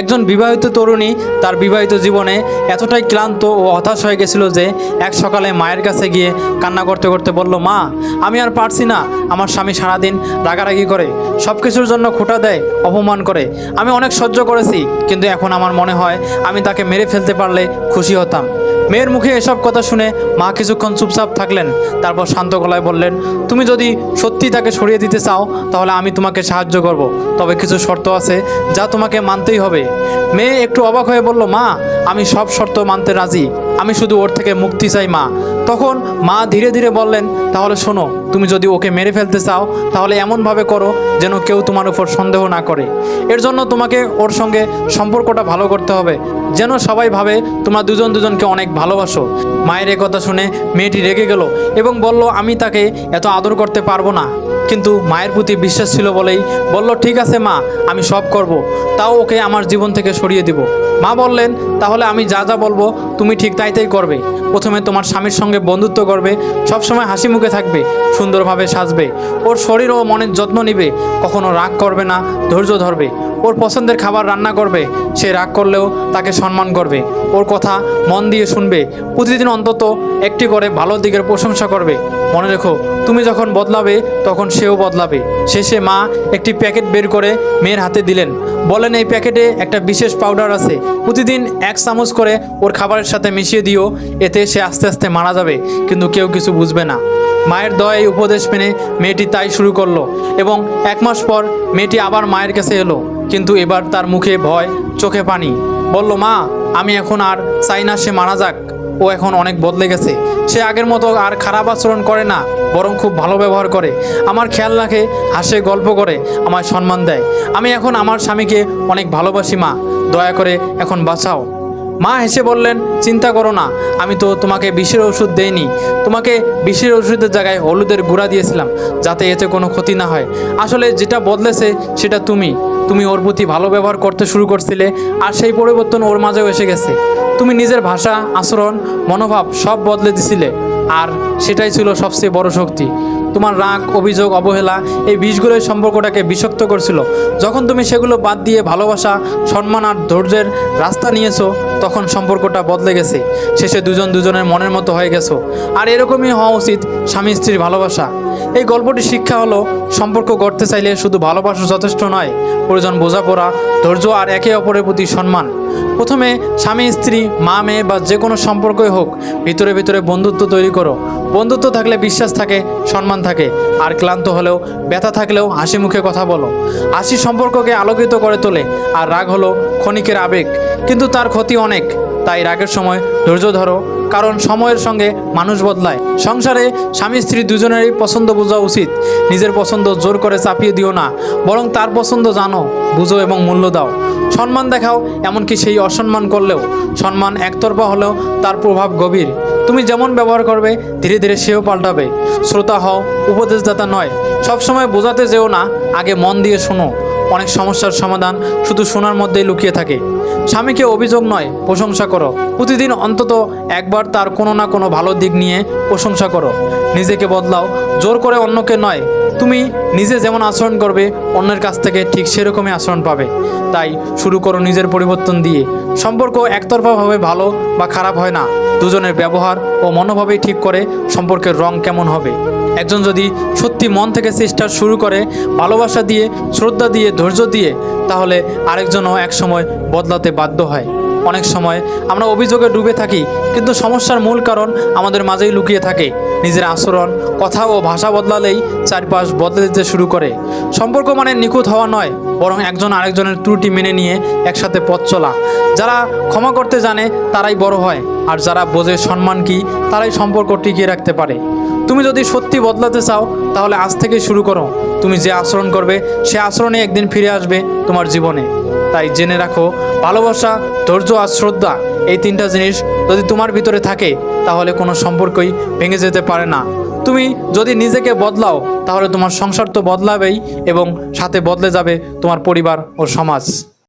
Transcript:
একজন বিবাহিত তরুণী তার বিবাহিত জীবনে এতটাই ক্লান্ত ও হতাশ হয়ে গেছিল যে এক সকালে মায়ের কাছে গিয়ে কান্না করতে করতে বলল, মা, আমি আর পারছি না। আমার স্বামী সারাদিন রাগারাগি করে সব কিছুর জন্য খোটা দেয়, অপমান করে। আমি অনেক সহ্য করেছি, কিন্তু এখন আমার মনে হয় আমি তাকে মেরে ফেলতে পারলে খুশি হতাম। মেয়ের মুখে এসব কথা শুনে মা কিছুক্ষণ চুপচাপ থাকলেন, তারপর শান্ত গলায় বললেন, তুমি যদি সত্যি তাকে সরিয়ে দিতে চাও, তাহলে আমি তোমাকে সাহায্য করব। তবে কিছু শর্ত আছে যা তোমাকে মানতেই হবে। মেয়ে একটু অবাক হয়ে বলল, মা, আমি সব শর্ত মানতে রাজি। আমি শুধু ওর থেকে মুক্তি চাই, মা। তখন মা ধীরে ধীরে বললেন, তাহলে শোনো তুমি যদি ওকে মেরে ফেলতে চাও, তাহলে এমনভাবে করো যেন কেউ তোমার উপর সন্দেহ না করে। এর জন্য তোমাকে ওর সঙ্গে সম্পর্কটা ভালো করতে হবে, যেন সবাই ভাবে তোমরা দুজন দুজনকে অনেক ভালোবাসো। মায়ের এ কথা শুনে মেয়েটি রেগে গেল এবং বলল, আমি তাকে এত আদর করতে পারব না। কিন্তু মায়ের প্রতি বিশ্বাস ছিল বলেই বলল, ঠিক আছে মা, আমি সব করব। তাও ওকে আমার জীবন থেকে সরিয়ে দিব। মা বললেন, তাহলে আমি যা যা বলব, তুমি ঠিক তাই তাই করবে। প্রথমে তোমার স্বামীর সঙ্গে বন্ধুত্ব করবে, সবসময় হাসি মুখে থাকবে। সুন্দরভাবে সাজবে। ওর শরীর ও মনের যত্ন নিবে। কখনো রাগ করবে না, ধৈর্য ধরবে। ওর পছন্দের খাবার রান্না করবে। সে রাগ করলেও তাকে সম্মান করবে। ওর কথা মন দিয়ে শুনবে। প্রতিদিন অন্তত একটি করে ভালো দিকের প্রশংসা করবে। মনে রেখো, তুমি যখন বদলাবে, তখন সেও বদলাবে। শেষে মা একটি প্যাকেট বের করে মেয়ের হাতে দিলেন। বলেন, এই প্যাকেটে একটা বিশেষ পাউডার আছে। প্রতিদিন এক চামচ করে ওর খাবারের সাথে মিশিয়ে দিও। এতে সে আস্তে আস্তে মারা যাবে। কিন্তু কেউ কিছু বুঝবে না। মায়ের দয়া এই উপদেশ মেনে মেয়েটি তাই শুরু করল এবং এক মাস পর মেয়েটি আবার মায়ের কাছে এলো। কিন্তু এবার তার মুখে ভয়, চোখে পানি। বলল, মা, আমি এখন আর চাই না সে মারা যাক। ও এখন অনেক বদলে গেছে। সে আগের মতো আর খারাপ আচরণ করে না, বরং খুব ভালো ব্যবহার করে। আমার খেয়াল রাখে, হাসে, গল্প করে, আমায় সম্মান দেয়। আমি এখন আমার স্বামীকে অনেক ভালোবাসি, মা। দয়া করে এখন বাঁচাও। মা হেসে বললেন, চিন্তা করো না, আমি তো তোমাকে বিষের ওষুধ দেইনি। তোমাকে বিষের ওষুধের জায়গায় হলুদের গুঁড়া দিয়েছিলাম, যাতে এতে কোনো ক্ষতি না হয়। আসলে যেটা বদলেছে সেটা তুমি। তুমি ওর প্রতি ভালো ব্যবহার করতে শুরু করছিলে, আর সেই পরিবর্তন ওর মাঝেও এসে গেছে। তুমি নিজের ভাষা, আচরণ, মনোভাব সব বদলে দিছিলে, আর সেটাই ছিল সবচেয়ে বড় শক্তি। তোমার রাগ, অভিযোগ, অবহেলা এই বিষগুলোই সম্পর্কটাকে বিষাক্ত করছিল। যখন তুমি সেগুলো বাদ দিয়ে ভালোবাসা, সম্মান আর ধৈর্যের রাস্তা নিয়েছো তখন সম্পর্কটা বদলে গেছে। শেষে দুজন দুজনের মনের মতো হয়ে গেছো। আর এরকমই হওয়া উচিত স্বামী স্ত্রীর ভালোবাসা। এই গল্পটির শিক্ষা হলো, সম্পর্ক গড়তে চাইলে শুধু ভালোবাসা যথেষ্ট নয়, প্রয়োজন বোঝাপড়া, ধৈর্য আর একে অপরের প্রতি সম্মান। প্রথমে স্বামী, স্ত্রী, মা, মেয়ে বা যে কোনো সম্পর্কই হোক, ভিতরে ভিতরে বন্ধুত্ব তৈরি করো। বন্ধুত্ব থাকলে বিশ্বাস থাকে, সম্মান থাকে, আর ক্লান্ত হলেও, ব্যথা থাকলেও হাসি মুখে কথা বলো। হাসি সম্পর্ককে আলোকিত করে তোলে, আর রাগ হলো ক্ষণিকের আবেগ। কিন্তু তার ক্ষতি অনেক, তাই রাগের সময় ধৈর্য ধরো কারণ সময়ের সঙ্গে মানুষ বদলায়। সংসারে স্বামী স্ত্রী দুজনেরই পছন্দ বোঝা উচিত। নিজের পছন্দ জোর করে চাপিয়ে দিও না, বরং তার পছন্দ জানো, বুঝো এবং মূল্য দাও। সম্মান দেখাও, এমনকি সেই অসম্মান করলেও। সম্মান একতরফা হলেও তার প্রভাব গভীর। তুমি যেমন ব্যবহার করবে, ধীরে ধীরে সেও পাল্টাবে। শ্রোতা হও, উপদেশদাতা নয়। সবসময় বোঝাতে যেও না, আগে মন দিয়ে শোনো। অনেক সমস্যার সমাধান শুধু শোনার মধ্যেই লুকিয়ে থাকে। স্বামীকে অভিযোগ নয়, প্রশংসা করো। প্রতিদিন অন্তত একবার তার কোনো না কোনো ভালো দিক নিয়ে প্রশংসা করো। নিজেকে বদলাও, জোর করে অন্যকে নয়। তুমি নিজে যেমন আচরণ করবে, অন্যের কাছ থেকে ঠিক সেরকমই আচরণ পাবে। তাই শুরু করো নিজের পরিবর্তন দিয়ে। সম্পর্ক একতরফাভাবে ভালো বা খারাপ হয় না। দুজনের ব্যবহার ও মনোভাবেই ঠিক করে সম্পর্কের রং কেমন হবে। একজন যদি সত্যি মন থেকে চেষ্টা শুরু করে, ভালোবাসা দিয়ে, শ্রদ্ধা দিয়ে, ধৈর্য দিয়ে, তাহলে আরেকজনও একসময় বদলাতে বাধ্য হয়। অনেক সময় আমরা অভিযোগে ডুবে থাকি, কিন্তু সমস্যার মূল কারণ আমাদের মাঝেই লুকিয়ে থাকে। নিজের আচরণ, কথা ও ভাষা বদলালেই চারপাশ বদলে দিতে শুরু করে। সম্পর্ক মানে নিখুঁত হওয়া নয়, বরং একজন আরেকজনের ত্রুটি মেনে নিয়ে একসাথে পথ চলা। যারা ক্ষমা করতে জানে, তারাই বড় হয়। আর যারা বোঝে সম্মান কি, তারাই সম্পর্ক টিকিয়ে রাখতে পারে। তুমি যদি সত্যি বদলাতে চাও, তাহলে আজ থেকে শুরু করো। তুমি যে আচরণ করবে, সে আচরণে একদিন ফিরে আসবে তোমার জীবনে। তাই জেনে রাখো, ভালোবাসা, ধৈর্য আর শ্রদ্ধা, এই তিনটা জিনিস যদি তোমার ভিতরে থাকে, তাহলে কোনো সম্পর্কই ভেঙে যেতে পারে না। তুমি যদি নিজেকে বদলাও, তাহলে তোমার সংসার তো বদলাবেই এবং সাথে বদলে যাবে তোমার পরিবার ও সমাজ।